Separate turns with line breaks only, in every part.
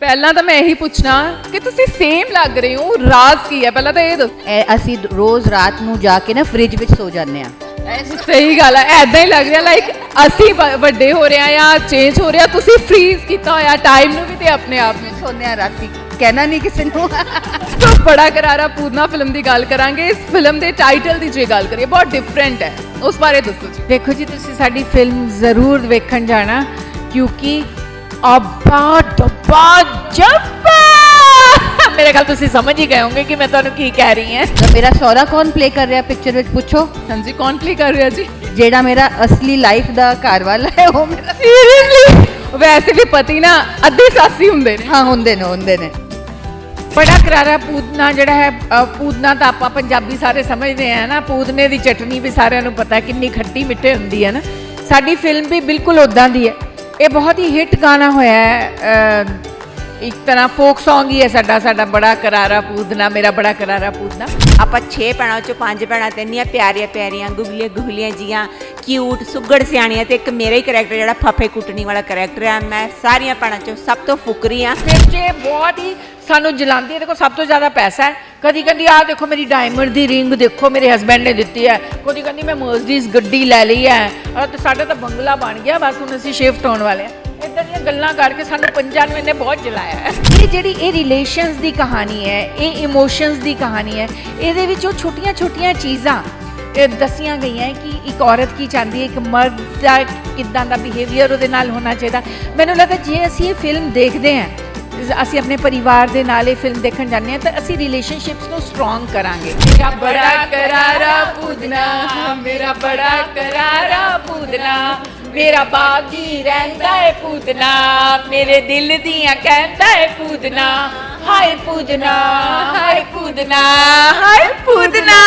ਪਹਿਲਾਂ ਤਾਂ ਮੈਂ ਇਹੀ ਪੁੱਛਣਾ ਕਿ ਤੁਸੀਂ ਸੇਮ ਲੱਗ ਰਹੇ ਹੋ ਰਾਜ਼ ਕੀ ਹੈ? ਪਹਿਲਾਂ ਤਾਂ ਇਹ ਦੱਸੋ।
ਇਹ ਅਸੀਂ ਰੋਜ਼ ਰਾਤ ਨੂੰ ਜਾ ਕੇ ਨਾ ਫ੍ਰਿਜ ਵਿੱਚ ਸੋ ਜਾਂਦੇ ਆ
ਸਹੀ ਗੱਲ ਹੈ ਐਦਾਂ ਹੀ ਲੱਗ ਰਿਹਾ ਲਾਈਕ ਅਸੀਂ ਵ- ਵੱਡੇ ਹੋ ਰਹੇ ਆ ਜਾਂ ਚੇਂਜ ਹੋ ਰਿਹਾ ਤੁਸੀਂ ਫ੍ਰੀਜ਼ ਕੀਤਾ ਹੋਇਆ ਟਾਈਮ ਨੂੰ ਵੀ ਤੇ ਆਪਣੇ ਆਪ ਨੂੰ।
ਸੋਨੇ ਆ ਰਾਤੀ ਕਹਿਣਾ ਨਹੀਂ ਕਿਸੇ ਨੂੰ।
ਸੋ ਬੜਾ ਕਰਾਰਾ ਪੂਰਨਾ ਫਿਲਮ ਦੀ ਗੱਲ ਕਰਾਂਗੇ ਇਸ ਫਿਲਮ ਦੇ ਟਾਈਟਲ ਦੀ ਜੇ ਗੱਲ ਕਰੀਏ ਬਹੁਤ ਡਿਫਰੈਂਟ ਹੈ। ਉਸ ਬਾਰੇ ਦੱਸੋ ਜੀ।
ਦੇਖੋ ਜੀ ਤੁਸੀਂ ਸਾਡੀ ਫਿਲਮ ਜ਼ਰੂਰ ਵੇਖਣ ਜਾਣਾ ਕਿਉਂਕਿ ਅੱਬਾ ਡੱਬਾ ਜੱਬਾ ਮੇਰੇ ਖਿਆਲ ਤੁਸੀਂ ਸਮਝ ਹੀ ਗਏ ਹੋਗੇ ਕਿ ਮੈਂ ਤੁਹਾਨੂੰ ਕੀ ਕਹਿ ਰਹੀ ਹਾਂ
ਤਾਂ ਮੇਰਾ ਸਹੁਰਾ ਕੌਣ ਪਲੇ ਕਰ ਰਿਹਾ ਪਿਕਚਰ ਵਿੱਚ ਪੁੱਛੋ
ਹਾਂਜੀ ਕੌਣ ਪਲੇ ਕਰ ਰਿਹਾ ਜੀ
ਜਿਹੜਾ ਮੇਰਾ ਅਸਲੀ ਲਾਈਫ ਦਾ ਘਰ ਵਾਲਾ ਹੈ ਉਹ ਮੇਰਾ
ਸੀਰੀਅਸਲੀ ਵੈਸੇ ਵੀ ਪਤੀ ਨਾ ਅੱਧੇ ਸਾਸੀ ਹੁੰਦੇ ਨੇ
ਹਾਂ ਹੁੰਦੇ ਨੇ ਹੁੰਦੇ ਨੇ
ਬੜਾ ਕਰਾਰਾ ਪੂਦਨਾ ਜਿਹੜਾ ਹੈ ਪੂਦਨਾ ਤਾਂ ਆਪਾਂ ਪੰਜਾਬੀ ਸਾਰੇ ਸਮਝਦੇ ਆ ਨਾ ਪੂਦਨੇ ਦੀ ਚਟਨੀ ਵੀ ਸਾਰਿਆਂ ਨੂੰ ਪਤਾ ਕਿੰਨੀ ਖੱਟੀ ਮਿੱਠੇ ਹੁੰਦੀ ਹੈ ਨਾ ਸਾਡੀ ਫਿਲਮ ਵੀ ਬਿਲਕੁਲ ਉਦਾਂ ਦੀ ਹੈ ਇਹ ਬਹੁਤ ਹੀ ਹਿੱਟ ਗਾਣਾ ਹੋਇਆ ਹੈ ਇੱਕ ਤਰ੍ਹਾਂ ਫੋਕ Song ਹੀ ਹੈ ਸਾਡਾ ਸਾਡਾ ਬੜਾ ਕਰਾਰਾ ਪੂਦਨਾ ਮੇਰਾ ਬੜਾ ਕਰਾਰਾ ਪੂਦਨਾ।
ਆਪਾਂ 6 ਭੈਣਾਂ ਚੋਂ ਪੰਜ ਭੈਣਾਂ ਤੇ ਇੰਨੀਆਂ ਪਿਆਰੀਆਂ ਪਿਆਰੀਆਂ ਗੁਗਲੀਆਂ ਗੁਗਲੀਆਂ ਜੀਆਂ ਕਿਊਟ ਸੁੱਗੜ ਸਿਆਣੀਆਂ ਤੇ ਇੱਕ ਮੇਰਾ ਹੀ ਕਰੈਕਟਰ ਜਿਹੜਾ ਫੱਫੇ ਕੁੱਟਣੀ ਵਾਲਾ ਕਰੈਕਟਰ ਹੈ ਮੈਂ ਸਾਰੀਆਂ ਭੈਣਾਂ ਚੋਂ ਸਭ ਤੋਂ ਫੁਕਰੀ ਆ
ਜੇ ਬਹੁਤ ਹੀ ਸਾਨੂੰ ਜਲਾਉਂਦੀ ਹੈ। ਦੇਖੋ ਸਭ ਤੋਂ ਜ਼ਿਆਦਾ ਪੈਸਾ ਹੈ। ਕਦੀ ਕਦੀ ਆ ਦੇਖੋ ਮੇਰੀ ਡਾਇਮੰਡ ਦੀ ਰਿੰਗ ਦੇਖੋ, ਮੇਰੇ ਹਸਬੰਡ ਨੇ ਦਿੱਤੀ ਹੈ। ਕਦੀ ਕਹਿੰਦੀ, ਮੈਂ ਮਰਸੀਡੀਜ਼ ਗੱਡੀ ਲੈ ਲਈ ਹੈ। ਅਹ ਤੇ ਸਾਡਾ ਤਾਂ ਬੰਗਲਾ ਬਣ ਗਿਆ, ਬਸ ਹੁਣ ਅਸੀਂ ਸ਼ਿਫਟ ਹੋਣ ਵਾਲੇ ਹਾਂ। ਇਦਾਂ ਦੀਆਂ ਗੱਲਾਂ ਕਰਕੇ ਸਾਨੂੰ ਪੰਜਾਂ ਨੂੰ ਇਹਨੇ ਬਹੁਤ ਜਲਾਇਆ ਹੈ। ਇਹ ਜਿਹੜੀ ਇਹ ਰਿਲੇਸ਼ਨਸ ਦੀ ਕਹਾਣੀ ਹੈ, ਇਹ ਇਮੋਸ਼ਨਸ ਦੀ ਕਹਾਣੀ ਹੈ, ਇਹਦੇ ਵਿੱਚ ਉਹ ਛੋਟੀਆਂ ਛੋਟੀਆਂ ਚੀਜ਼ਾਂ ਦੱਸੀਆਂ ਗਈਆਂ ਕਿ ਇੱਕ ਔਰਤ ਕੀ ਚਾਹੁੰਦੀ ਹੈ, ਇੱਕ ਮਰਦ ਦਾ ਕਿੱਦਾਂ ਦਾ ਬਿਹੇਵੀਅਰ ਉਹਦੇ ਨਾਲ ਹੋਣਾ ਚਾਹੀਦਾ। ਮੈਨੂੰ ਲੱਗਦਾ ਜੇ ਅਸੀਂ ਇਹ ਫਿਲਮ ਦੇਖਦੇ ਹਾਂ ਅਸੀਂ ਆਪਣੇ ਪਰਿਵਾਰ ਦੇ ਨਾਲ ਇਹ ਫਿਲਮ ਦੇਖਣ ਜਾਂਦੇ ਹਾਂ ਤਾਂ ਅਸੀਂ ਰਿਲੇਸ਼ਨਸ਼ਿਪਸ ਨੂੰ ਸਟਰੋਂਗ ਕਰਾਂਗੇ।
ਮੇਰਾ ਬੜਾ ਕਰਾਰਾ ਪੂਦਨਾ, ਮੇਰਾ ਬੜਾ ਕਰਾਰਾ ਪੂਦਨਾ, ਮੇਰਾ ਬਾਗੀ ਰਹਿੰਦਾ ਏ ਪੂਦਨਾ, ਮੇਰੇ ਦਿਲ ਦੀਆਂ ਕਹਿੰਦਾ ਏ ਪੂਦਨਾ, ਹਾਏ ਪੂਦਨਾ ਹਾਏ ਪੂਦਨਾ ਹਾਏ ਪੂਦਨਾ।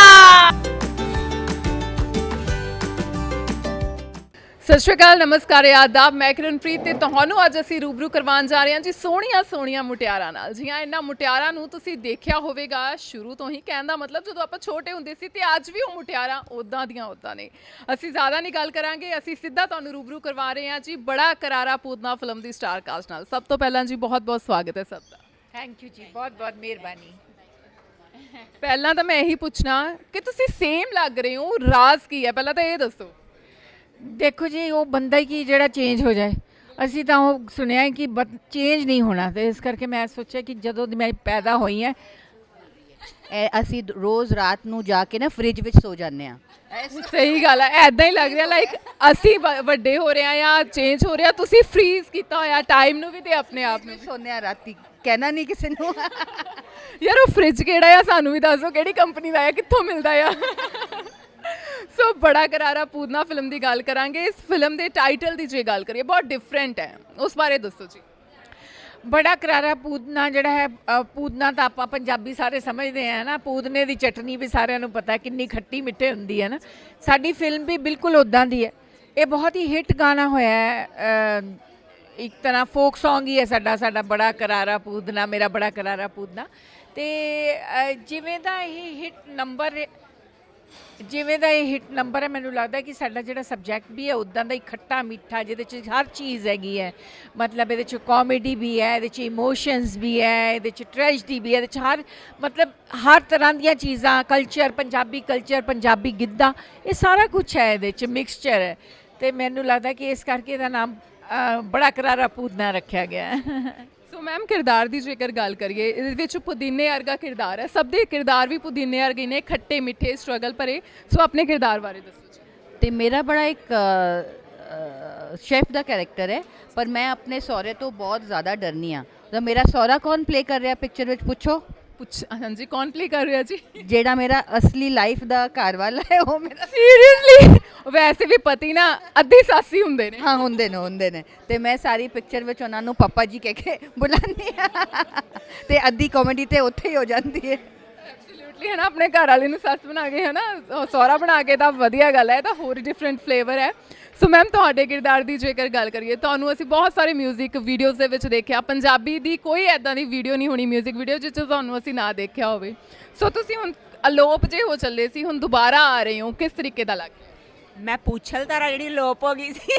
ਸਤਿ ਸ਼੍ਰੀ ਅਕਾਲ ਨਮਸਕਾਰ ਆਦਾਬ ਮੈਂ ਕਿਰਨਪ੍ਰੀਤ ਤੇ ਤੁਹਾਨੂੰ ਅੱਜ ਅਸੀਂ ਰੂਬਰੂ ਕਰਵਾਉਣ ਜਾ ਰਹੇ ਹਾਂ ਜੀ ਸੋਹਣੀਆਂ ਸੋਹਣੀਆਂ ਮੁਟਿਆਰਾਂ ਨਾਲ। ਜੀ ਹਾਂ ਇਹਨਾਂ ਮੁਟਿਆਰਾਂ ਨੂੰ ਤੁਸੀਂ ਦੇਖਿਆ ਹੋਵੇਗਾ ਸ਼ੁਰੂ ਤੋਂ ਹੀ। ਕਹਿਣ ਦਾ ਮਤਲਬ ਜਦੋਂ ਆਪਾਂ ਛੋਟੇ ਹੁੰਦੇ ਸੀ ਤੇ ਅੱਜ ਵੀ ਉਹ ਮੁਟਿਆਰਾਂ ਉਦਾਂ ਦੀਆਂ ਉਦਾਂ ਨੇ। ਅਸੀਂ ਜ਼ਿਆਦਾ ਨਹੀਂ ਗੱਲ ਕਰਾਂਗੇ ਅਸੀਂ ਸਿੱਧਾ ਤੁਹਾਨੂੰ ਰੂਬਰੂ ਕਰਵਾ ਰਹੇ ਹਾਂ ਜੀ ਬੜਾ ਕਰਾਰਾ ਪੂਦਨਾ ਫਿਲਮ ਦੀ ਸਟਾਰ ਕਾਸਟ ਨਾਲ। ਸਭ ਤੋਂ ਪਹਿਲਾਂ ਜੀ ਬਹੁਤ ਬਹੁਤ ਸਵਾਗਤ ਹੈ ਸਭ ਦਾ।
ਥੈਂਕ ਯੂ ਜੀ ਬਹੁਤ ਬਹੁਤ ਮਿਹਰਬਾਨੀ।
ਪਹਿਲਾਂ ਤਾਂ ਮੈਂ ਇਹੀ ਪੁੱਛਣਾ ਕਿ ਤੁਸੀਂ ਸੇਮ ਲੱਗ ਰਹੇ ਹੋ ਰਾਜ਼ ਕੀ ਹੈ? ਪਹਿਲਾਂ ਤਾਂ ਇਹ ਦੱਸੋ।
ਦੇਖੋ ਜੀ ਉਹ ਬੰਦਾ ਹੀ ਕੀ ਜਿਹੜਾ ਚੇਂਜ ਹੋ ਜਾਏ। ਅਸੀਂ ਤਾਂ ਉਹ ਸੁਣਿਆ ਹੈ ਕਿ ਚੇਂਜ ਨਹੀਂ ਹੋਣਾ। ਤੇ ਇਸ ਕਰਕੇ ਮੈਂ ਸੋਚਿਆ ਕਿ ਜਦੋਂ ਦੀ ਮੈਂ ਪੈਦਾ ਹੋਈ ਹਾਂ
ਇਹ ਅਸੀਂ ਰੋਜ਼ ਰਾਤ ਨੂੰ ਜਾ ਕੇ ਨਾ ਫ੍ਰਿਜ ਵਿੱਚ ਸੋ ਜਾਂਦੇ ਆ
ਸਹੀ ਗੱਲ ਹੈ ਐਦਾਂ ਹੀ ਲੱਗ ਰਿਹਾ ਲਾਈਕ ਅਸੀਂ ਵ- ਵੱਡੇ ਹੋ ਰਹੇ ਆ ਜਾਂ ਚੇਂਜ ਹੋ ਰਿਹਾ ਤੁਸੀਂ ਫ੍ਰੀਜ਼ ਕੀਤਾ ਹੋਇਆ ਟਾਈਮ ਨੂੰ ਵੀ ਤੇ ਆਪਣੇ ਆਪ ਨੂੰ ਵੀ।
ਸੋਨੇ ਆ ਰਾਤੀ। ਕਹਿਣਾ ਨਹੀਂ ਕਿਸੇ ਨੂੰ।
ਯਾਰ ਉਹ ਫ੍ਰਿਜ ਕਿਹੜਾ ਆ? ਸਾਨੂੰ ਵੀ ਦੱਸ ਕਿਹੜੀ ਕੰਪਨੀ ਦਾ ਆ ਕਿੱਥੋਂ ਮਿਲਦਾ ਆ? ਸੋ ਬੜਾ ਕਰਾਰਾ ਪੂਦਨਾ ਫਿਲਮ ਦੀ ਗੱਲ ਕਰਾਂਗੇ ਇਸ ਫਿਲਮ ਦੇ ਟਾਈਟਲ ਦੀ ਜੇ ਗੱਲ ਕਰੀਏ ਬਹੁਤ ਡਿਫਰੈਂਟ ਹੈ ਉਸ ਬਾਰੇ ਦੱਸੋ ਜੀ
ਬੜਾ ਕਰਾਰਾ ਪੂਦਨਾ ਜਿਹੜਾ ਹੈ ਅ, ਪੂਦਨਾ ਤਾਂ ਆਪਾਂ ਪੰਜਾਬੀ ਸਾਰੇ ਸਮਝਦੇ ਆ ਨਾ ਪੂਦਨੇ ਦੀ ਚਟਨੀ ਵੀ ਸਾਰਿਆਂ ਨੂੰ ਪਤਾ ਕਿੰਨੀ ਖੱਟੀ ਮਿੱਠੇ ਹੁੰਦੀ ਹੈ ਨਾ ਸਾਡੀ ਫਿਲਮ ਵੀ ਬਿਲਕੁਲ ਉਦਾਂ ਦੀ ਹੈ ਇਹ ਬਹੁਤ ਹੀ ਹਿੱਟ ਗਾਣਾ ਹੋਇਆ ਹੈ ਅ, ਇੱਕ ਤਰ੍ਹਾਂ ਫੋਕ Song ਹੀ ਹੈ ਸਾਡਾ ਸਾਡਾ ਬੜਾ ਕਰਾਰਾ ਪੂਦਨਾ ਮੇਰਾ ਬੜਾ ਕਰਾਰਾ ਪੂਦਨਾ ਤੇ ਅ, ਜਿਵੇਂ ਦਾ ਇਹ ਹਿੱਟ ਨੰਬਰ ਜਿਵੇਂ ਦਾ ਇਹ ਹਿੱਟ ਨੰਬਰ ਹੈ, ਮੈਨੂੰ ਲੱਗਦਾ ਕਿ ਸਾਡਾ ਜਿਹੜਾ ਸਬਜੈਕਟ ਵੀ ਹੈ ਉਦਾਂ ਦਾ ਹੀ ਖੱਟਾ ਮਿੱਠਾ, ਜਿਹਦੇ ਚ ਹਰ ਚੀਜ਼ ਹੈਗੀ ਹੈ। ਮਤਲਬ ਇਹਦੇ ਚ ਕਾਮੇਡੀ ਵੀ ਹੈ, ਇਹਦੇ ਚ ਇਮੋਸ਼ਨਸ ਵੀ ਹੈ, ਇਹਦੇ ਚ ਟ੍ਰੈਜਡੀ ਵੀ ਹੈ, ਇਹਦੇ ਚ ਹਰ, ਮਤਲਬ ਹਰ ਤਰ੍ਹਾਂ ਦੀਆਂ ਚੀਜ਼ਾਂ ਕਲਚਰ ਪੰਜਾਬੀ ਕਲਚਰ ਪੰਜਾਬੀ ਗਿੱਧਾ, ਇਹ ਸਾਰਾ ਕੁਝ ਹੈ ਇਹਦੇ ਚ ਮਿਕਸਚਰ ਹੈ। ਤੇ ਮੈਨੂੰ ਲੱਗਦਾ ਕਿ ਇਸ ਕਰਕੇ ਇਹਦਾ ਨਾਮ ਬੜਾ ਕਰਾਰਾ ਪੂਦਨਾ ਰੱਖਿਆ ਗਿਆ ਹੈ।
ਸੋ ਮੈਮ, ਕਿਰਦਾਰ ਦੀ ਜੇਕਰ ਗੱਲ ਕਰੀਏ, ਇਹਦੇ ਵਿੱਚ ਪੁਦੀਨੇ ਵਰਗਾ ਕਿਰਦਾਰ ਹੈ। ਸਭ ਦੇ ਕਿਰਦਾਰ ਵੀ ਪੁਦੀਨੇ ਵਰਗੇ ਨੇ, ਖੱਟੇ, ਮਿੱਠੇ ਸਟਰਗਲ ਭਰੇ। ਸੋ ਆਪਣੇ ਕਿਰਦਾਰ ਬਾਰੇ ਦੱਸੋ ਜੀ।
ਤੇ ਮੇਰਾ ਬੜਾ ਇੱਕ ਸ਼ੈਫ ਦਾ ਕੈਰੈਕਟਰ ਹੈ, ਪਰ ਮੈਂ ਆਪਣੇ ਸਹੁਰੇ ਤੋਂ ਬਹੁਤ ਜ਼ਿਆਦਾ ਡਰਨੀ ਆ। ਤਾਂ ਮੇਰਾ ਸਹੁਰਾ ਕੌਣ ਪਲੇ ਕਰ ਰਿਹਾ ਪਿਕਚਰ ਵਿੱਚ, ਪੁੱਛੋ।
ਪੁੱਛ ਹਾਂਜੀ ਕੌਣ ਪਲੇ ਕਰ ਰਿਹਾ ਜੀ?
ਜਿਹੜਾ ਮੇਰਾ ਅਸਲੀ ਲਾਈਫ ਦਾ ਘਰ ਵਾਲਾ ਹੈ ਉਹ ਮੇਰਾ
ਸੀਰੀਅਸਲੀ ਵੈਸੇ ਵੀ ਪਤੀ ਨਾ ਅੱਧੇ ਸਾਸੀ ਹੁੰਦੇ ਨੇ।
ਹਾਂ ਹੁੰਦੇ ਨੇ ਹੁੰਦੇ ਨੇ। ਤੇ ਮੈਂ ਸਾਰੀ ਪਿਕਚਰ ਵਿੱਚ ਉਹਨਾਂ ਨੂੰ ਪਾਪਾ ਜੀ ਕਹਿ ਕੇ ਬੁਲਾਉਂਦੀ ਆ ਤੇ ਅੱਧੀ ਕਾਮੇਡੀ ਤੇ ਉੱਥੇ ਹੀ ਹੋ ਜਾਂਦੀ ਹੈ।
ਐਬਸੋਲੂਟਲੀ ਹੈ ਨਾ ਆਪਣੇ ਘਰ ਵਾਲੇ ਨੂੰ ਸੱਸ ਬਣਾ ਕੇ ਹੈ ਨਾ ਸਹੁਰਾ ਬਣਾ ਕੇ ਤਾਂ ਵਧੀਆ ਗੱਲ ਹੈ ਇਹ ਤਾਂ ਹੋਰ ਡਿਫਰੈਂਟ ਫਲੇਵਰ ਹੈ। ਸੋ ਮੈਮ ਤੁਹਾਡੇ ਕਿਰਦਾਰ ਦੀ ਜੇਕਰ ਗੱਲ ਕਰੀਏ ਤੁਹਾਨੂੰ ਅਸੀਂ ਬਹੁਤ ਸਾਰੇ 뮤직 ਵੀਡੀਓਜ਼ ਦੇ ਵਿੱਚ ਦੇਖਿਆ ਪੰਜਾਬੀ ਦੀ ਕੋਈ ਐਦਾਂ ਦੀ ਵੀਡੀਓ ਨਹੀਂ ਹੋਣੀ 뮤직 ਵੀਡੀਓ ਜਿਸ 'ਚ ਤੁਹਾਨੂੰ ਅਸੀਂ ਨਾ ਦੇਖਿਆ ਹੋਵੇ ਸੋ ਤੁਸੀਂ ਹੁਣ ਅਲੋਪ ਜੇ ਹੋ ਚੱਲੇ ਸੀ ਹੁਣ ਦੁਬਾਰਾ ਆ ਰਹੇ ਹੋ ਕਿਸ ਤਰੀਕੇ ਦਾ ਲੱਗ ਰਿਹਾ
ਮੈਂ ਪੁੱਛਲ ਤਾਰਾ ਜਿਹੜੀ ਲੋਪ ਹੋ ਗਈ ਸੀ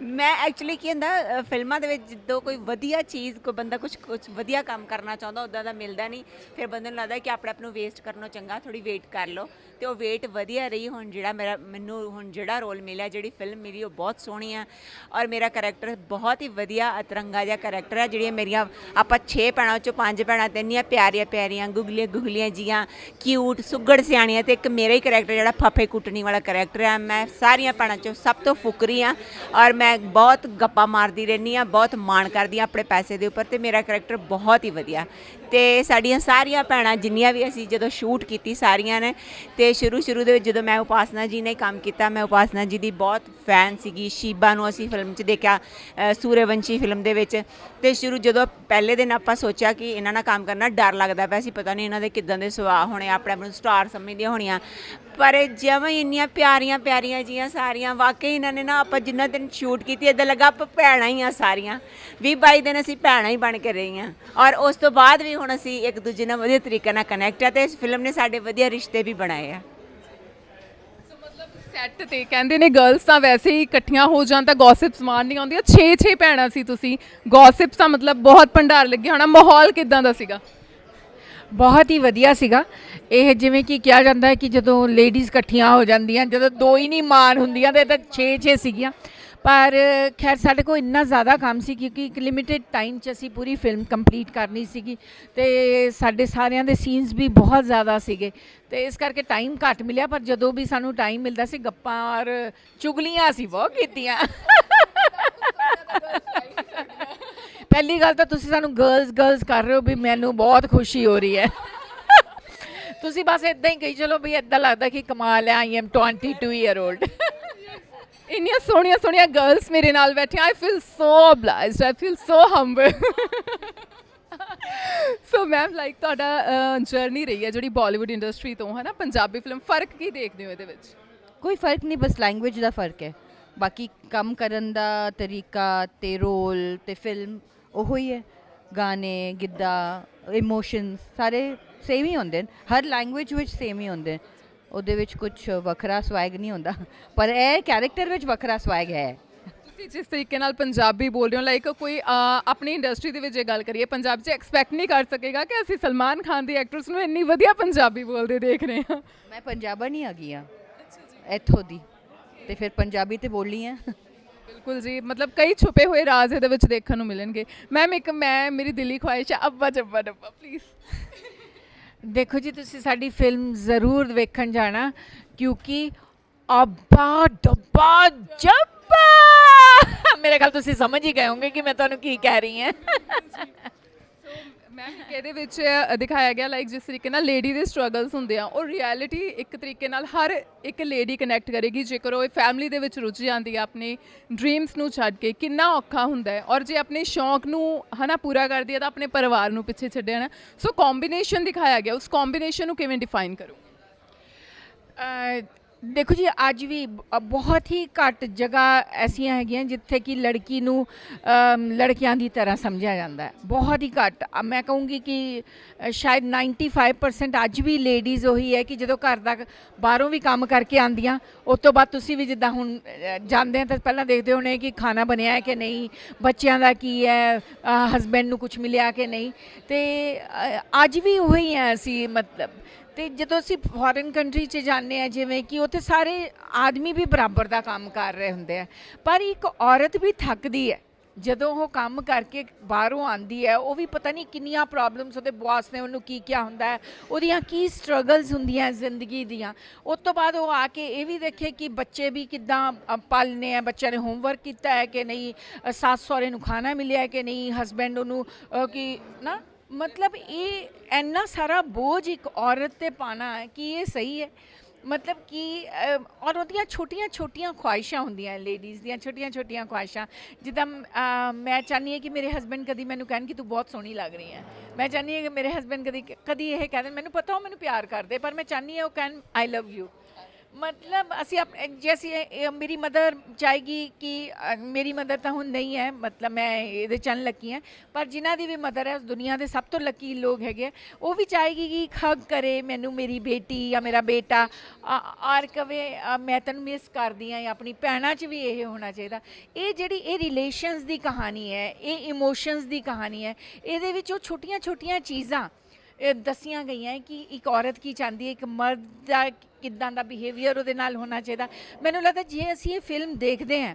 ਮੈਂ ਐਕਚੁਅਲੀ ਕੀ ਹੁੰਦਾ ਅ, ਫਿਲਮਾਂ ਦੇ ਵਿੱਚ ਜਦੋਂ ਕੋਈ ਵਧੀਆ ਚੀਜ਼ ਕੋਈ ਬੰਦਾ ਕੁਝ ਕੁਝ ਵਧੀਆ ਕੰਮ ਕਰਨਾ ਚਾਹੁੰਦਾ ਉਦਾਂ ਦਾ ਮਿਲਦਾ ਨਹੀਂ। ਫਿਰ ਬੰਦੇ ਨੂੰ ਲੱਗਦਾ ਕਿ ਆਪਣੇ ਆਪ ਨੂੰ ਵੇਸਟ ਕਰਨੋਂ ਚੰਗਾ ਥੋੜੀ ਵੇਟ ਕਰ ਲਓ। ਤੇ ਉਹ ਵੇਟ ਵਧੀਆ ਰਹੀ ਹੁਣ ਜਿਹੜਾ ਮੇਰਾ ਮੈਨੂੰ ਹੁਣ ਜਿਹੜਾ ਰੋਲ ਮਿਲਿਆ ਜਿਹੜੀ ਫਿਲਮ ਮਿਲੀ ਉਹ ਬਹੁਤ ਸੋਹਣੀ ਆ। ਔਰ ਮੇਰਾ ਕੈਰੈਕਟਰ ਬਹੁਤ ਹੀ ਵਧੀਆ ਅਤਰੰਗਾ ਜਿਹਾ ਕੈਰੈਕਟਰ ਆ ਜਿਹੜੀਆਂ ਮੇਰੀਆਂ ਆਪਾਂ 6 ਭੈਣਾਂ ਚੋਂ ਪੰਜ ਭੈਣਾਂ ਤੇ ਇੰਨੀਆਂ ਪਿਆਰੀਆਂ ਪਿਆਰੀਆਂ ਗੁਗਲੀਆਂ ਗੁਗਲੀਆਂ ਜੀਆਂ ਕਿਊਟ ਸੁੱਗੜ ਸਿਆਣੀਆਂ ਤੇ ਇੱਕ ਮੇਰਾ ਹੀ ਕੈਰੈਕਟਰ ਜਿਹੜਾ ਫੱਫੇ ਕੁੱਟਣੀ ਵਾਲਾ ਕੈਰੈਕਟਰ ਆ। ਮੈਂ ਸਾਰੀਆਂ ਭੈਣਾਂ ਚੋਂ ਸਭ ਤੋਂ ਫੁਕਰੀ ਆ। ਔਰ ਮੈਂ ਬਹੁਤ ਗੱਪਾਂ ਮਾਰਦੀ ਰਹਿੰਦੀ ਆ ਬਹੁਤ ਮਾਣ ਕਰਦੀ ਆ ਆਪਣੇ ਪੈਸੇ ਦੇ ਉੱਪਰ ਤੇ ਮੇਰਾ ਕੈਰੈਕਟਰ ਬਹੁਤ ਹੀ ਵਧੀਆ। ਤੇ ਸਾਡੀਆਂ ਸਾਰੀਆਂ ਭੈਣਾਂ ਜਿੰਨੀਆਂ ਵੀ ਅਸੀਂ ਜਦੋਂ ਸ਼ੂਟ ਕੀਤੀ ਸਾਰੀਆਂ ਨੇ ਤੇ ਸ਼ੁਰੂ ਸ਼ੁਰੂ ਦੇ ਵਿੱਚ ਜਦੋਂ ਮੈਂ ਉਪਾਸਨਾ ਜੀ ਨੇ ਕੰਮ ਕੀਤਾ ਮੈਂ ਉਪਾਸਨਾ ਜੀ ਦੀ ਬਹੁਤ ਫੈਨ ਸੀਗੀ ਸ਼ੀਬਾ ਨੂੰ ਅਸੀਂ ਫਿਲਮ 'ਚ ਦੇਖਿਆ ਅ, ਸੂਰਯਵੰਸ਼ੀ ਫਿਲਮ ਦੇ ਵਿੱਚ ਤੇ ਸ਼ੁਰੂ ਜਦੋਂ ਪਹਿਲੇ ਦਿਨ ਆਪਾਂ ਸੋਚਿਆ ਕਿ ਇਹਨਾਂ ਨਾਲ ਕੰਮ ਕਰਨਾ ਡਰ ਲੱਗਦਾ ਪਿਆ ਸੀ ਪਤਾ ਨਹੀਂ ਇਹਨਾਂ ਦੇ ਕਿੱਦਾਂ ਦੇ ਸੁਭਾਅ ਹੋਣੇ ਆਪਣੇ ਆਪ ਨੂੰ ਸਟਾਰ ਸਮਝਦੀਆਂ ਹੋਣੀਆਂ ਪਰ ਜਿਵੇਂ ਹੀ ਇੰਨੀਆਂ ਪਿਆਰੀਆਂ ਪਿਆਰੀਆਂ ਜੀਆਂ ਸਾਰੀਆਂ ਵਾਕਈ ਇਹਨਾਂ ਨੇ ਨਾ ਆਪਾਂ ਜਿੰਨਾ ਦਿਨ ਸ਼ੂਟ ਕੀਤੀ ਇਦਾਂ ਲੱਗਾ ਆਪਾਂ ਭੈਣਾਂ ਹੀ ਆ ਸਾਰੀਆਂ 20 22 ਦਿਨ ਅਸੀਂ ਭੈਣਾਂ ਹੀ ਬਣ ਕੇ ਰਹੀਆਂ ਔਰ ਉਸ ਤੋਂ ਬਾਅਦ ਵੀ ਹੁਣ ਅਸੀਂ ਇੱਕ ਦੂਜੇ ਨਾਲ ਵਧੀਆ ਤਰੀਕੇ ਨਾਲ ਕਨੈਕਟ ਆ ਤੇ ਇਸ ਫਿਲਮ ਨੇ ਸਾਡੇ ਵਧੀਆ ਰਿਸ਼ਤੇ ਵੀ ਬਣਾਏ ਆ।
ਸੋ ਮਤਲਬ ਸੈੱਟ ਤੇ ਕਹਿੰਦੇ ਨੇ ਗਰਲਸ ਤਾਂ ਵੈਸੇ ਹੀ ਇਕੱਠੀਆਂ ਹੋ ਜਾਣ ਤਾਂ ਗੌਸਿਪਸ ਮਾਰ ਨਹੀਂ ਆਉਂਦੀਆਂ। 6-6 ਭੈਣਾਂ ਸੀ ਤੁਸੀਂ। ਗੌਸਿਪਸ ਤਾਂ ਮਤਲਬ ਬਹੁਤ ਭੰਡਾਰ ਲੱਗਿਆ ਹੋਣਾ ਮਾਹੌਲ ਕਿਦਾਂ ਦਾ ਸੀਗਾ?
ਬਹੁਤ ਹੀ ਵਧੀਆ ਸੀਗਾ। ਇਹ ਜਿਵੇਂ ਕਿ ਕਿਹਾ ਜਾਂਦਾ ਹੈ ਕਿ ਜਦੋਂ ਲੇਡੀਜ਼ ਇਕੱਠੀਆਂ ਹੋ ਜਾਂਦੀਆਂ ਜਦੋਂ ਦੋ ਹੀ ਨਹੀਂ ਮਾਨ ਹੁੰਦੀਆਂ ਤੇ ਇਹ ਤਾਂ 6-6 ਸੀਗੀਆਂ। ਪਰ, ਖੈਰ, ਸਾਡੇ ਕੋਲ ਇੰਨਾ ਜ਼ਿਆਦਾ ਕੰਮ ਸੀ ਕਿਉਂਕਿ ਇੱਕ ਲਿਮਿਟਿਡ ਟਾਈਮ 'ਚ ਅਸੀਂ ਪੂਰੀ ਫਿਲਮ ਕੰਪਲੀਟ ਕਰਨੀ ਸੀਗੀ ਤੇ ਸਾਡੇ ਸਾਰਿਆਂ ਦੇ ਸੀਨਸ ਵੀ ਬਹੁਤ ਜ਼ਿਆਦਾ ਸੀਗੇ ਤੇ ਇਸ ਕਰਕੇ ਟਾਈਮ ਘੱਟ ਮਿਲਿਆ, ਪਰ ਜਦੋਂ ਵੀ ਸਾਨੂੰ ਟਾਈਮ ਮਿਲਦਾ ਸੀ, ਗੱਪਾਂ ਔਰ ਚੁਗਲੀਆਂ ਅਸੀਂ ਬਹੁਤ ਕੀਤੀਆਂ। ਪਹਿਲੀ ਗੱਲ ਤਾਂ ਤੁਸੀਂ ਸਾਨੂੰ ਗਰਲਸ ਗਰਲਸ ਕਰ ਰਹੇ ਹੋ ਵੀ ਮੈਨੂੰ ਬਹੁਤ ਖੁਸ਼ੀ ਹੋ ਰਹੀ ਹੈ। ਤੁਸੀਂ ਬਸ ਇਦਾਂ ਹੀ ਕਹੀ, ਚਲੋ ਵੀ ਇਦਾਂ ਲੱਗਦਾ ਕਿ ਕਮਾਲ ਹੈ ਆਈ ਐਮ 22 ਇਅਰ 올ਡ
ਇੰਨੀਆਂ ਸੋਹਣੀਆਂ ਸੋਹਣੀਆਂ ਗਰਲਸ ਮੇਰੇ ਨਾਲ ਬੈਠੀਆਂ। I feel so obliged I feel so humble so ma'am like ਤੁਹਾਡਾ ਜਰਨੀ ਰਹੀ ਹੈ ਜਿਹੜੀ ਬਾਲੀਵੁੱਡ ਇੰਡਸਟਰੀ ਤੋਂ ਹੈ ਨਾ ਪੰਜਾਬੀ ਫਿਲਮ ਫ਼ਰਕ ਕੀ ਦੇਖਦੇ ਹੋ ਇਹਦੇ ਵਿੱਚ?
ਕੋਈ ਫ਼ਰਕ ਨਹੀਂ, ਬਸ ਲੈਂਗੁਏਜ ਦਾ ਫ਼ਰਕ ਹੈ। ਬਾਕੀ ਕੰਮ ਕਰਨ ਦਾ ਤਰੀਕਾ ਤੇ ਰੋਲ ਤੇ ਫਿਲਮ ਉਹੋ ਹੀ ਹੈ। ਗਾਣੇ, ਗਿੱਧਾ ਇਮੋਸ਼ਨਸ ਸਾਰੇ ਸੇਮ ਹੀ ਹੁੰਦੇ ਨੇ। ਹਰ ਲੈਂਗੁਏਜ ਵਿੱਚ ਸੇਮ ਹੀ ਹੁੰਦੇ ਨੇ। ਉਹਦੇ ਵਿੱਚ ਕੁਝ ਵੱਖਰਾ ਸਵੈਗ ਨਹੀਂ ਹੁੰਦਾ। ਪਰ ਇਹ ਕੈਰੈਕਟਰ ਵਿੱਚ ਵੱਖਰਾ ਸਵੈਗ ਹੈ।
ਤੁਸੀਂ ਜਿਸ ਤਰੀਕੇ ਨਾਲ ਪੰਜਾਬੀ ਬੋਲ ਰਹੇ ਹੋ ਲਾਈਕ ਕੋਈ ਆਪਣੀ ਇੰਡਸਟਰੀ ਦੇ ਵਿੱਚ ਜੇ ਗੱਲ ਕਰੀਏ ਪੰਜਾਬ 'ਚ ਐਕਸਪੈਕਟ ਨਹੀਂ ਕਰ ਸਕੇਗਾ ਕਿ ਅਸੀਂ ਸਲਮਾਨ ਖਾਨ ਦੀ ਐਕਟਰਸ ਨੂੰ ਇੰਨੀ ਵਧੀਆ ਪੰਜਾਬੀ ਬੋਲਦੇ ਦੇਖ ਰਹੇ ਹਾਂ।
ਮੈਂ ਪੰਜਾਬਣ ਨਹੀਂ ਹੈਗੀ ਆ। ਇੱਥੋਂ ਦੀ। ਤੇ ਫਿਰ ਪੰਜਾਬੀ ਤੇ ਬੋਲੀ ਆ।
ਬਿਲਕੁਲ ਜੀ ਮਤਲਬ ਕਈ ਛੁਪੇ ਹੋਏ ਰਾਜ਼ ਇਹਦੇ ਵਿੱਚ ਦੇਖਣ ਨੂੰ ਮਿਲਣਗੇ। ਮੈਮ ਇੱਕ ਮੈਂ ਮੇਰੀ ਦਿਲੀ ਖੁਆਇਸ਼ ਹੈ ਅੱਬਾ ਜੱਬਾ ਡੱਬਾ ਪਲੀਜ਼
ਦੇਖੋ ਜੀ, ਤੁਸੀਂ ਸਾਡੀ ਫਿਲਮ ਜ਼ਰੂਰ ਵੇਖਣ ਜਾਣਾ, ਕਿਉਂਕਿ ਅੱਬਾ ਡੱਬਾ ਜੱਬਾ! ਮੇਰੇ ਖਿਆਲ ਤੁਸੀਂ ਸਮਝ ਹੀ ਗਏ ਹੋਵੋਗੇ ਕਿ ਮੈਂ ਤੁਹਾਨੂੰ ਕੀ ਕਹਿ ਰਹੀ ਹਾਂ।
ਮੈਮ ਇਹਦੇ ਵਿੱਚ ਦਿਖਾਇਆ ਗਿਆ ਲਾਈਕ ਜਿਸ ਤਰੀਕੇ ਨਾਲ ਲੇਡੀ ਦੇ ਸਟਰਗਲਸ ਹੁੰਦੇ ਆ, ਉਹ ਰਿਐਲਿਟੀ ਇੱਕ ਤਰੀਕੇ ਨਾਲ ਹਰ ਇੱਕ ਲੇਡੀ ਕਨੈਕਟ ਕਰੇਗੀ, ਜੇਕਰ ਉਹ ਫੈਮਿਲੀ ਦੇ ਵਿੱਚ ਰੁੱਝ ਜਾਂਦੀ ਆ, ਆਪਣੇ ਡ੍ਰੀਮਸ ਨੂੰ ਛੱਡ ਕੇ, ਕਿੰਨਾ ਔਖਾ ਹੁੰਦਾ ਹੈ, ਔਰ ਜੇ ਆਪਣੇ ਸ਼ੌਂਕ ਨੂੰ, ਹਨਾ, ਪੂਰਾ ਕਰਦੀ ਹੈ ਤਾਂ ਆਪਣੇ ਪਰਿਵਾਰ ਨੂੰ ਪਿੱਛੇ ਛੱਡਿਆ ਨਾ ਸੋ ਕੰਬੀਨੇਸ਼ਨ ਦਿਖਾਇਆ ਗਿਆ, ਉਸ ਕੰਬੀਨੇਸ਼ਨ ਨੂੰ ਕਿਵੇਂ ਡਿਫਾਈਨ ਕਰੋ
ਦੇਖੋ ਜੀ ਅੱਜ ਵੀ ਬ- ਬਹੁਤ ਹੀ ਘੱਟ ਜਗ੍ਹਾ ਐਸੀਆਂ ਹੈਗੀਆਂ ਜਿੱਥੇ ਕਿ ਲੜਕੀ ਨੂੰ ਅਮ, ਲੜਕਿਆਂ ਦੀ ਤਰ੍ਹਾਂ ਸਮਝਿਆ ਜਾਂਦਾ ਹੈ। ਬਹੁਤ ਹੀ ਘੱਟ। ਅ, ਮੈਂ ਕਹੂੰਗੀ ਕਿ ਅ, ਸ਼ਾਇਦ 95% ਅੱਜ ਵੀ ਲੇਡੀਜ਼ ਉਹੀ ਹੈ ਕਿ ਜਦੋਂ ਘਰ ਦਾ ਬਾਹਰੋਂ ਵੀ ਕੰਮ ਕਰਕੇ ਆਉਂਦੀਆਂ ਉਸ ਤੋਂ ਬਾਅਦ ਤੁਸੀਂ ਵੀ ਜਿੱਦਾਂ ਹੁਣ ਅ, ਜਾਂਦੇ ਆ ਤਾਂ ਪਹਿਲਾਂ ਦੇਖਦੇ ਹੋਣੇ ਕਿ ਖਾਣਾ ਬਣਿਆ ਹੈ ਕਿ ਨਹੀਂ ਬੱਚਿਆਂ ਦਾ ਕੀ ਹੈ ਹਸਬੈਂਡ ਨੂੰ ਕੁਝ ਮਿਲਿਆ ਕਿ ਨਹੀਂ। ਤੇ ਅ, ਅੱਜ ਵੀ ਉਹੀ ਹੈ ਅਸੀਂ ਮਤਲਬ ਤੇ ਜਦੋਂ ਅਸੀਂ ਫੋਰਨ ਕੰਟਰੀ 'ਚ ਜਾਂਦੇ ਆ ਜਿਵੇਂ ਕਿ ਉੱਥੇ ਸਾਰੇ ਆਦਮੀ ਵੀ ਬਰਾਬਰ ਦਾ ਕੰਮ ਕਰ ਰਹੇ ਹੁੰਦੇ ਆ ਪਰ ਇੱਕ ਔਰਤ ਵੀ ਥੱਕਦੀ ਹੈ। ਜਦੋਂ ਉਹ ਕੰਮ ਕਰਕੇ ਬਾਹਰੋਂ ਆਂਦੀ ਹੈ ਉਹ ਵੀ ਪਤਾ ਨਹੀਂ ਕਿੰਨੀਆਂ ਪ੍ਰੋਬਲਮਸ ਉਹਦੇ ਬੌਸ ਨੇ ਉਹਨੂੰ ਕੀ ਕਿਹਾ ਹੁੰਦਾ ਹੈ ਉਹਦੀਆਂ ਕੀ ਸਟਰਗਲਸ ਹੁੰਦੀਆਂ ਜ਼ਿੰਦਗੀ ਦੀਆਂ। ਉਸ ਤੋਂ ਬਾਅਦ ਉਹ ਆ ਕੇ ਇਹ ਵੀ ਦੇਖੇ ਕਿ ਬੱਚੇ ਵੀ ਕਿੱਦਾਂ ਅ, ਪਾਲਨੇ ਆ ਬੱਚਿਆਂ ਨੇ ਹੋਮਵਰਕ ਕੀਤਾ ਹੈ ਕਿ ਨਹੀਂ ਸੱਸ ਸਹੁਰੇ ਨੂੰ ਖਾਣਾ ਮਿਲਿਆ ਕਿ ਨਹੀਂ ਹਸਬੈਂਡ ਉਹਨੂੰ ਕਿ ਨਾ ਮਤਲਬ ਇਹ ਇੰਨਾ ਸਾਰਾ ਬੋਝ ਇੱਕ ਔਰਤ ਤੇ ਪਾਣਾ ਹੈ ਕਿ ਇਹ ਸਹੀ ਹੈ। ਮਤਲਬ ਕਿ ਅਹ, ਔਰ ਉਹਦੀਆਂ ਛੋਟੀਆਂ ਛੋਟੀਆਂ ਖੁਆਇਸ਼ਾਂ ਹੁੰਦੀਆਂ ਲੇਡੀਜ਼ ਦੀਆਂ ਛੋਟੀਆਂ ਛੋਟੀਆਂ ਖੁਆਇਸ਼ਾਂ। ਜਿੱਦਾਂ ਅਹ, ਮੈਂ ਚਾਹਨੀ ਹਾਂ ਕਿ ਮੇਰੇ ਹਸਬੰਡ ਕਦੀ ਮੈਨੂੰ ਕਹਿਣ ਕਿ ਤੂੰ ਬਹੁਤ ਸੋਹਣੀ ਲੱਗ ਰਹੀ ਹੈ। ਮੈਂ ਚਾਹਨੀ ਹਾਂ ਕਿ ਮੇਰੇ ਹਸਬੰਡ ਕਦੀ ਕਦੀ ਇਹ ਕਹਿ ਦੇਣ ਮੈਨੂੰ ਪਤਾ ਉਹ ਮੈਨੂੰ ਪਿਆਰ ਕਰਦੇ ਪਰ ਮੈਂ ਚਾਹਨੀ ਹਾਂ ਉਹ ਕਹਿਣ ਆਈ ਲਵ ਯੂ ਮਤਲਬ ਅਸੀਂ ਆਪ- ਜੇ ਅਸੀਂ ਇਹ- ਇਹ ਮੇਰੀ ਮਦਰ ਚਾਹੇਗੀ ਕਿ ਅ, ਮੇਰੀ ਮਦਰ ਤਾਂ ਹੁਣ ਨਹੀਂ ਹੈ ਮਤਲਬ ਮੈਂ ਇਹਦੇ ਚੰਨ ਲੱਕੀ ਹਾਂ ਪਰ ਜਿਨ੍ਹਾਂ ਦੀ ਵੀ ਮਦਰ ਹੈ ਉਸ ਦੁਨੀਆ ਦੇ ਸਭ ਤੋਂ ਲੱਕੀ ਲੋਕ ਹੈਗੇ ਆ, ਉਹ ਵੀ ਚਾਹੇਗੀ ਕਿ ਖੱਗ ਕਰੇ ਮੈਨੂੰ ਮੇਰੀ ਬੇਟੀ ਜਾਂ ਮੇਰਾ ਬੇਟਾ। ਅ, ਔਰ ਕਵੇ ਅ, ਮੈਂ ਤੈਨੂੰ ਮਿਸ ਕਰਦੀ ਹਾਂ ਜਾਂ ਆਪਣੀ ਭੈਣਾਂ 'ਚ ਵੀ ਇਹ ਹੋਣਾ ਚਾਹੀਦਾ। ਇਹ ਜਿਹੜੀ ਇਹ ਰਿਲੇਸ਼ਨਸ ਦੀ ਕਹਾਣੀ ਹੈ ਇਹ ਇਮੋਸ਼ਨਸ ਦੀ ਕਹਾਣੀ ਹੈ ਇਹਦੇ ਵਿੱਚ ਉਹ ਛੋਟੀਆਂ ਛੋਟੀਆਂ ਚੀਜ਼ਾਂ ਇਹ ਦੱਸੀਆਂ ਗਈਆਂ ਕਿ ਇੱਕ ਔਰਤ ਕੀ ਚਾਹੁੰਦੀ ਹੈ, ਇੱਕ ਮਰਦ ਦਾ ਕਿੱਦਾਂ ਦਾ ਬਿਹੇਵੀਅਰ ਉਹਦੇ ਨਾਲ ਹੋਣਾ ਚਾਹੀਦਾ। ਮੈਨੂੰ ਲੱਗਦਾ ਜੇ ਅਸੀਂ ਇਹ ਫਿਲਮ ਦੇਖਦੇ ਹਾਂ,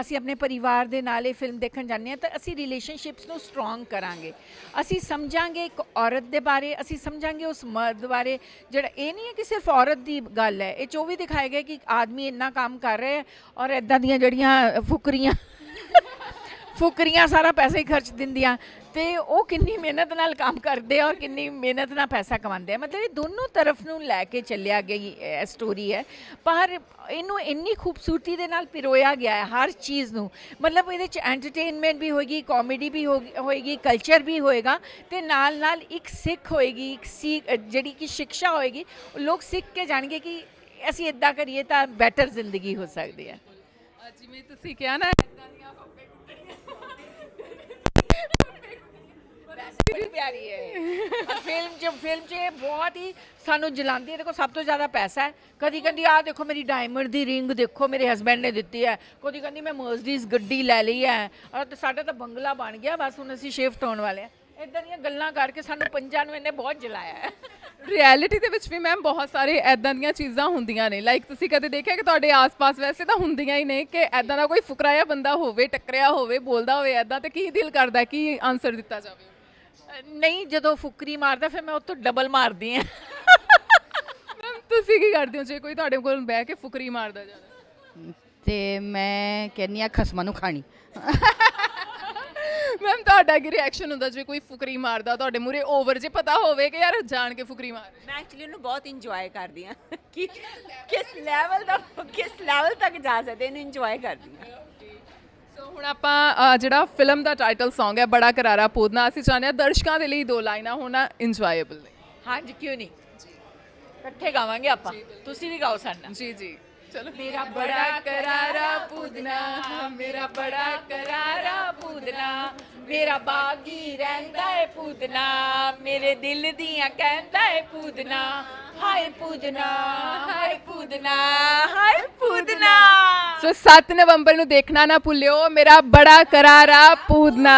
ਅਸੀਂ ਆਪਣੇ ਪਰਿਵਾਰ ਦੇ ਨਾਲ ਇਹ ਫਿਲਮ ਦੇਖਣ ਜਾਂਦੇ ਹਾਂ, ਤਾਂ ਅਸੀਂ ਰਿਲੇਸ਼ਨਸ਼ਿਪਸ ਨੂੰ ਸਟਰੋਂਗ ਕਰਾਂਗੇ। ਅਸੀਂ ਸਮਝਾਂਗੇ ਇੱਕ ਔਰਤ ਦੇ ਬਾਰੇ, ਅਸੀਂ ਸਮਝਾਂਗੇ ਉਸ ਮਰਦ ਬਾਰੇ। ਜਿਹੜਾ ਇਹ ਨਹੀਂ ਹੈ ਕਿ ਸਿਰਫ ਔਰਤ ਦੀ ਗੱਲ ਹੈ, ਇਹ 'ਚ ਉਹ ਵੀ ਦਿਖਾਇਆ ਗਿਆ ਕਿ ਆਦਮੀ ਇੰਨਾ ਕੰਮ ਕਰ ਰਿਹਾ ਹੈ ਔਰ ਇਦਾਂ ਦੀਆਂ ਜਿਹੜੀਆਂ ਫੁਕਰੀਆਂ ਫੁਕਰੀਆਂ ਸਾਰਾ ਪੈਸੇ ਹੀ ਖਰਚ ਦਿੰਦੀਆਂ। ਤੇ ਉਹ ਕਿੰਨੀ ਮਿਹਨਤ ਨਾਲ ਕੰਮ ਕਰਦੇ ਆ ਔਰ ਕਿੰਨੀ ਮਿਹਨਤ ਨਾਲ ਪੈਸਾ ਕਮਾਉਂਦੇ ਆ। ਮਤਲਬ ਇਹ ਦੋਨੋਂ ਤਰਫ ਨੂੰ ਲੈ ਕੇ ਚੱਲਿਆ ਗਈ ਇਹ ਸਟੋਰੀ ਹੈ। ਪਰ ਇਹਨੂੰ ਇੰਨੀ ਖੂਬਸੂਰਤੀ ਦੇ ਨਾਲ ਪਿਰੋਇਆ ਗਿਆ ਹੈ ਹਰ ਚੀਜ਼ ਨੂੰ। ਮਤਲਬ ਇਹਦੇ ਚ ਐਂਟਰਟੇਨਮੈਂਟ ਵੀ ਹੋਏਗੀ ਕਾਮੇਡੀ ਵੀ ਹੋਏਗੀ ਕਲਚਰ ਵੀ ਹੋਏਗਾ ਤੇ ਨਾਲ ਨਾਲ ਇੱਕ ਸਿੱਖ ਹੋਏਗੀ, ਇੱਕ ਸਿੱਖ ਜਿਹੜੀ ਕਿ ਸਿੱਖਿਆ ਹੋਏਗੀ, ਲੋਕ ਸਿੱਖ ਕੇ ਜਾਣਗੇ ਕਿ ਅਸੀਂ ਇਦਾਂ ਕਰੀਏ ਤਾਂ ਬੈਟਰ ਜ਼ਿੰਦਗੀ ਹੋ ਸਕਦੀ ਹੈ।
ਜਿਵੇਂ ਤੁਸੀਂ ਕਿਹਾ ਨਾ, ਏਦਾਂ ਦੀਆਂ
ਵੈਸੇ ਬੜੀ ਪਿਆਰੀ ਹੈ ਫਿਲਮ ਚ ਫਿਲਮ ਚ ਇਹ ਬਹੁਤ ਹੀ ਸਾਨੂੰ ਜਲਾਉਂਦੀ ਹੈ। ਦੇਖੋ, ਸਭ ਤੋਂ ਜ਼ਿਆਦਾ ਪੈਸਾ ਹੈ। ਕਦੀ ਕਹਿੰਦੀ ਆ ਦੇਖੋ ਮੇਰੀ ਡਾਇਮੰਡ ਦੀ ਰਿੰਗ ਦੇਖੋ, ਮੇਰੇ ਹਸਬੰਡ ਨੇ ਦਿੱਤੀ ਹੈ। ਕਦੀ ਕਹਿੰਦੀ, ਮੈਂ ਮਰਸੀਡੀਜ਼ ਗੱਡੀ ਲੈ ਲਈ ਹੈ। ਔਰ ਤੇ ਸਾਡਾ ਤਾਂ ਬੰਗਲਾ ਬਣ ਗਿਆ। ਬਸ ਹੁਣ ਅਸੀਂ ਸ਼ਿਫਟ ਹੋਣ ਵਾਲੇ ਆ ਇਦਾਂ ਦੀਆਂ ਗੱਲਾਂ ਕਰਕੇ ਸਾਨੂੰ ਪੰਜਾਂ ਨੂੰ ਇਹਨੇ ਬਹੁਤ ਜਲਾਇਆ ਹੈ।
ਰਿਐਲਿਟੀ ਦੇ ਵਿੱਚ ਵੀ ਮੈਮ ਬਹੁਤ ਸਾਰੇ ਐਦਾਂ ਦੀਆਂ ਚੀਜ਼ਾਂ ਹੁੰਦੀਆਂ ਨੇ। ਲਾਈਕ ਤੁਸੀਂ ਕਦੇ ਦੇਖਿਆ ਕਿ ਤੁਹਾਡੇ ਆਸ-ਪਾਸ ਵੈਸੇ ਤਾਂ ਹੁੰਦੀਆਂ ਹੀ ਨੇ ਕਿ ਐਦਾਂ ਦਾ ਕੋਈ ਫੁਕਰਾਇਆ ਬੰਦਾ ਹੋਵੇ, ਟੱਕਰਿਆ ਹੋਵੇ, ਬੋਲਦਾ ਹੋਵੇ ਐਦਾਂ ਤੇ ਕੀ ਦਿਲ ਕਰਦਾ ਕੀ ਆਨਸਰ ਦਿੱਤਾ ਜਾਵੇ?
ਨਹੀਂ ਜਦੋਂ ਫੁਕਰੀ ਮਾਰਦਾ ਫਿਰ ਮੈਂ ਉਹ ਤੋਂ ਡਬਲ ਮਾਰਦੀ ਹਾਂ।
ਮੈਮ ਤੁਸੀਂ ਕੀ ਕਰਦੇ ਹੋ? ਜੇ ਕੋਈ ਤੁਹਾਡੇ ਕੋਲ ਬਹਿ ਕੇ ਫੁਕਰੀ ਮਾਰਦਾ ਜਾਵੇ
ਤੇ ਮੈਂ ਕਹਿੰਨੀ ਆ ਖਸਮਾਂ ਨੂੰ ਖਾਣੀ।
ਮੈਮ ਤੁਹਾਡਾ ਕੀ ਰਿਐਕਸ਼ਨ ਹੁੰਦਾ? ਜੇ ਕੋਈ ਫੁਕਰੀ ਮਾਰਦਾ ਤੁਹਾਡੇ ਮੂਰੇ ਓਵਰ ਜੇ ਪਤਾ ਹੋਵੇ ਕਿ ਯਾਰ ਜਾਣ ਕੇ ਫੁਕਰੀ ਮਾਰ ਰਿਹਾ।
ਮੈਂ ਐਕਚੁਅਲੀ ਉਹਨੂੰ ਬਹੁਤ ਇੰਜੋਏ ਕਰਦੀ ਆ ਕਿ ਕਿਸ ਲੈਵਲ ਤੱਕ ਕਿਸ ਲੈਵਲ ਤੱਕ ਜਾ ਸਕਦੇ ਇਹਨੂੰ ਇੰਜੋਏ ਕਰਦੀ ਆ
ਸੋ ਹੁਣ ਆਪਾਂ ਅ, ਜਿਹੜਾ ਫਿਲਮ ਦਾ ਟਾਈਟਲ Song ਹੈ ਬੜਾ ਕਰਾਰਾ ਪੂਦਨਾ ਅਸੀਂ ਚਾਹੁੰਦੇ ਹਾਂ ਦਰਸ਼ਕਾਂ ਦੇ ਲਈ ਦੋ ਲਾਈਨਾਂ ਹੋਣਾ ਇੰਜੋਏਬਲ ਨੇ।
ਹਾਂਜੀ ਕਿਉਂ ਨਹੀਂ? ਇਕੱਠੇ ਗਾਵਾਂਗੇ ਆਪਾਂ। ਤੁਸੀਂ ਵੀ ਗਾਓ ਸਾਡੇ ਨਾਲ।
ਜੀ ਜੀ। ਚਲੋ।
ਮੇਰਾ ਬੜਾ ਕਰਾਰਾ ਪੂਦਨਾ ਮੇਰਾ ਬੜਾ ਕਰਾਰਾ ਪੂਦਨਾ ਮੇਰਾ ਬਾਗੀ ਰਹਿੰਦਾ ਏ ਪੂਦਨਾ, ਮੇਰੇ ਦਿਲ ਦੀਆਂ ਕਹਿੰਦਾ ਏ ਪੂਦਨਾ। ਹਾਏ ਪੂਦਨਾ ਹਾਏ ਪੂਦਨਾ ਹਾਏ ਪੂਦਨਾ।
ਸੋ 7 ਨਵੰਬਰ ਨੂੰ ਦੇਖਣਾ ਨਾ ਭੁੱਲਿਓ, ਮੇਰਾ ਬੜਾ ਕਰਾਰਾ ਪੂਦਨਾ।